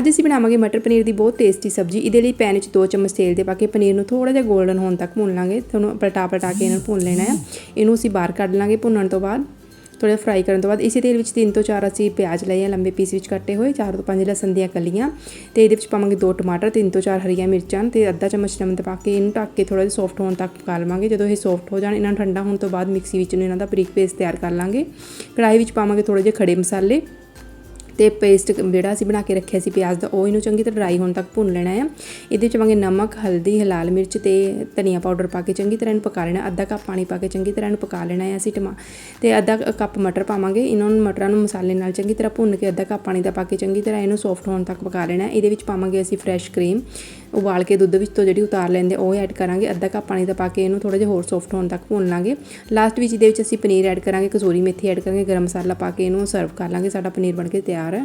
ਅੱਜ ਅਸੀਂ ਬਣਾਵਾਂਗੇ ਮਟਰ ਪਨੀਰ ਦੀ ਬਹੁਤ ਟੇਸਟੀ ਸਬਜ਼ੀ। ਇਹਦੇ ਲਈ ਪੈਨ ਵਿੱਚ 2 ਚਮਚ ਤੇਲ ਦੇ ਪਾ ਕੇ ਪਨੀਰ ਨੂੰ ਥੋੜਾ ਜਿਹਾ 골ਡਨ ਹੋਣ ਤੱਕ ਭੁੰਨ ਲਾਂਗੇ। ਤੁਹਾਨੂੰ ਪਲਟਾ ਪਲਟਾ ਕੇ ਇਹਨਾਂ ਨੂੰ ਭੁੰਨ ਲੈਣਾ ਹੈ। ਇਹਨੂੰ ਅਸੀਂ ਬਾਹਰ ਕੱਢ ਲਾਂਗੇ ਭੁੰਨਣ ਤੋਂ ਬਾਅਦ। ਥੋੜਾ ਫਰਾਈ ਕਰਨ ਤੋਂ ਬਾਅਦ ਇਸੇ ਤੇਲ ਵਿੱਚ 3 ਤੋਂ 4 ਅਸੀਂ ਪਿਆਜ਼ ਲਏ ਆ, ਲੰਬੇ ਪੀਸ ਵਿੱਚ ਕੱਟੇ ਹੋਏ 4 ਤੋਂ 5 ਲਸਣ ਦੀਆਂ ਕਲੀਆਂ। ਤੇ ਇਹਦੇ ਵਿੱਚ ਪਾਵਾਂਗੇ ਦੋ ਟਮਾਟਰ 3 ਤੋਂ 4 ਹਰੀਆਂ ਮਿਰਚਾਂ ਤੇ ਅੱਧਾ ਚਮਚ ਨਮਕ ਪਾ ਕੇ ਇਹਨੂੰ ਢੱਕ ਕੇ ਥੋੜਾ ਜਿਹਾ ਸੌਫਟ ਹੋਣ ਤੱਕ ਪਕਾ ਲਵਾਂਗੇ। ਜਦੋਂ ਇਹ ਸੌਫਟ ਹੋ ਜਾਣ, ਇਹਨਾਂ ਨੂੰ ਠੰਡਾ ਹੋਣ ਤੋਂ ਬਾਅਦ ਮਿਕਸੀ ਵਿੱਚ ਨੂੰ ਇਹਨਾਂ ਦਾ ਬਰੀਕ ਪੇਸਟ ਤਿਆਰ ਕਰ ਲਾਂਗੇ। ਕੜਾਈ ਵਿੱਚ ਪਾਵਾਂਗੇ ਥੋੜੇ ਜਿਹੇ ਖੜੇ ਮਸਾਲੇ। ਤੇ ਪੇਸਟ ਜਿਹੜਾ ਅਸੀਂ ਬਣਾ ਕੇ ਰੱਖਿਆ ਸੀ ਪਿਆਜ਼ ਦਾ, ਉਹ ਇਹਨੂੰ ਚੰਗੀ ਤਰ੍ਹਾਂ ਡਰਾਈ ਹੋਣ ਤੱਕ ਭੁੰਨ ਲੈਣਾ ਹੈ ਇਹਦੇ ਵਿੱਚ ਪਾਵਾਂਗੇ ਨਮਕ, ਹਲਦੀ, ਹਲਾਲ ਮਿਰਚ ਤੇ ਧਨੀਆ ਪਾਊਡਰ ਪਾ ਕੇ ਚੰਗੀ ਤਰ੍ਹਾਂ ਇਹਨੂੰ ਪਕਾ ਲੈਣਾ। ਅੱਧਾ ਕੱਪ ਪਾਣੀ ਪਾ ਕੇ ਚੰਗੀ ਤਰ੍ਹਾਂ ਇਹਨੂੰ ਪਕਾ ਲੈਣਾ ਹੈ ਅਸੀਂ ਟਮਾ ਤੇ ਅੱਧਾ ਕੱਪ ਮਟਰ ਪਾਵਾਂਗੇ। ਇਹਨਾਂ ਨੂੰ ਮਟਰਾਂ ਨੂੰ ਮਸਾਲੇ ਨਾਲ ਚੰਗੀ ਤਰ੍ਹਾਂ ਭੁੰਨ ਕੇ ਅੱਧਾ ਕੱਪ ਪਾਣੀ ਦਾ ਪਾ ਕੇ ਚੰਗੀ ਤਰ੍ਹਾਂ ਇਹਨੂੰ ਸੌਫਟ ਹੋਣ ਤੱਕ ਪਕਾ ਲੈਣਾ। ਇਹਦੇ ਵਿੱਚ ਪਾਵਾਂਗੇ ਅਸੀਂ ਫਰੈਸ਼ ਕਰੀਮ ਉਬਾਲ ਕੇ ਦੁੱਧ ਵਿੱਚ ਤੋਂ ਜਿਹੜੀ ਉਤਾਰ ਲੈਂਦੇ ਉਹ ਐਡ ਕਰਾਂਗੇ। ਅੱਧਾ ਕੱਪ ਪਾਣੀ ਦਾ ਪਾ ਕੇ ਇਹਨੂੰ ਥੋੜਾ ਜਿਹਾ ਹੋਰ ਸੌਫਟ ਹੋਣ ਤੱਕ ਭੁੰਨ ਲਾਂਗੇ। ਲਾਸਟ ਵਿੱਚ ਇਹਦੇ ਵਿੱਚ ਅਸੀਂ ਪਨੀਰ ਐਡ ਕਰਾਂਗੇ, ਕਸੂਰੀ ਮੇਥੀ ਐਡ ਕਰਾਂਗੇ, ਗਰਮ ਮਸਾਲਾ ਪਾ ਕੇ ਇਹਨੂੰ ਸਰਵ ਕਰ ਲਾਂਗੇ। ਸਾਡਾ ਪਨੀਰ ਬਣ ਕੇ ਤਿਆਰ ਹੈ।